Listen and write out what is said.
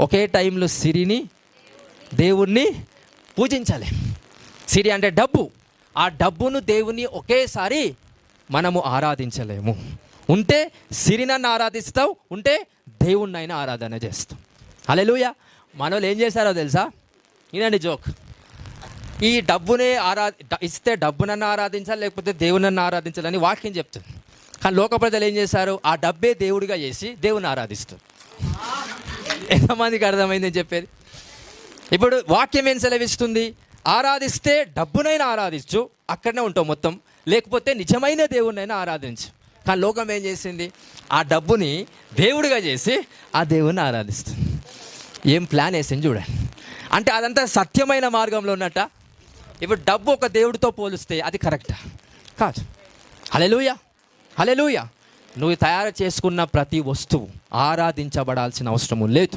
ఒకే టైంలో సిరిని దేవుణ్ణి పూజించాలి. సిరి అంటే డబ్బు. ఆ డబ్బును దేవుని ఒకేసారి మనము ఆరాధించలేము. ఉంటే సిరినన్ను ఆరాధిస్తావు ఉంటే దేవుణ్ణైనా ఆరాధన చేస్తాం. అలెలుయ మనోళ్ళు ఏం చేశారో తెలుసా? ఇనండి జోక్. ఈ డబ్బునే ఆరా ఇస్తే డబ్బునన్ను ఆరాధించాలి లేకపోతే దేవునన్ను ఆరాధించాలని వాక్యం చెప్తుంది. కానీ లోక ప్రజలు ఏం చేశారు? ఆ డబ్బే దేవుడిగా చేసి దేవుని ఆరాధిస్తారు. ఎంతమందికి అర్థమైందని చెప్పేది? ఇప్పుడు వాక్యం ఏం సెలవిస్తుంది? ఆరాధిస్తే డబ్బునైనా ఆరాధించు అక్కడనే ఉంటావు మొత్తం. లేకపోతే నిజమైన దేవుణ్ణైనా ఆరాధించు. కానీ లోకం ఏం చేసింది? ఆ డబ్బుని దేవుడిగా చేసి ఆ దేవుణ్ణి ఆరాధిస్తుంది. ఏం ప్లాన్ వేసింది చూడండి అంటే అదంతా సత్యమైన మార్గంలో ఉన్నట్ట. ఇప్పుడు డబ్బు ఒక దేవుడితో పోలిస్తే అది కరెక్టా? కాదు. హలెలుయా హలెలుయా నువ్వు తయారు చేసుకున్న ప్రతి వస్తువు ఆరాధించబడాల్సిన అవసరము లేదు.